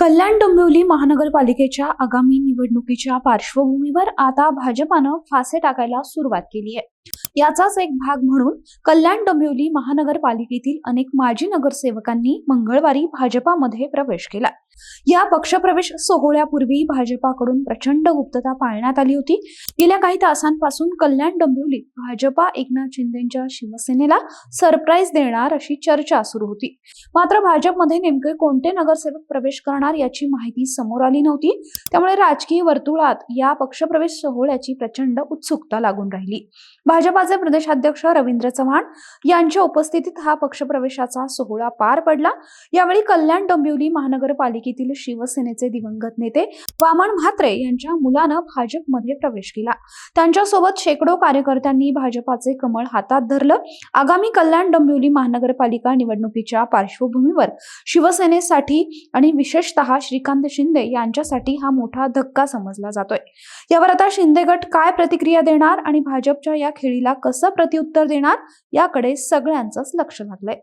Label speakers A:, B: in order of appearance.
A: कल्याण डोंबिवली महानगरपालिकेच्या आगामी निवडणुकीच्या पार्श्वभूमीवर आता भाजपानं फासे टाकायला सुरुवात केली आहे. याचाच एक भाग म्हणून कल्याण डोंबिवली महानगरपालिकेतील अनेक माजी नगरसेवकांनी मंगळवारी भाजपामध्ये प्रवेश केला. या पक्षप्रवेश सोहळ्यापूर्वी भाजपाकडून प्रचंड गुप्तता पाळण्यात आली होती. गेल्या काही तासांपासून कल्याण डोंबिवलीत भाजपा एकनाथ शिंदेच्या शिवसेनेला सरप्राईज देणार अशी चर्चा सुरू होती. मात्र भाजपमध्ये नेमके कोणते नगरसेवक प्रवेश करणार होणार याची माहिती समोर आली नव्हती. त्यामुळे राजकीय वर्तुळात या पक्षप्रवेश सोहळ्याची प्रचंड उत्सुकता लागून राहिली. भाजपाचे प्रदेशाध्यक्ष रवींद्र चव्हाण यांच्या उपस्थितीत हा पक्षप्रवेशाचा सोहळा पार पडला. यावेळी कल्याण डोंबिवली महानगरपालिकेतील शिवसेनेचे दिवंगत नेते वामन म्हात्रे यांच्या मुलानं भाजपमध्ये प्रवेश केला. त्यांच्यासोबत शेकडो कार्यकर्त्यांनी भाजपाचे कमळ हातात धरलं. आगामी कल्याण डोंबिवली महानगरपालिका निवडणुकीच्या पार्श्वभूमीवर शिवसेनेसाठी आणि विशेषतः श्रीकांत शिंदे यांच्यासाठी हा मोठा धक्का समजला जातोय. यावर आता शिंदे गट काय प्रतिक्रिया देणार आणि भाजपच्या या खेळीला कसं प्रत्युत्तर देणार याकडे सगळ्यांचंच लक्ष लागलंय.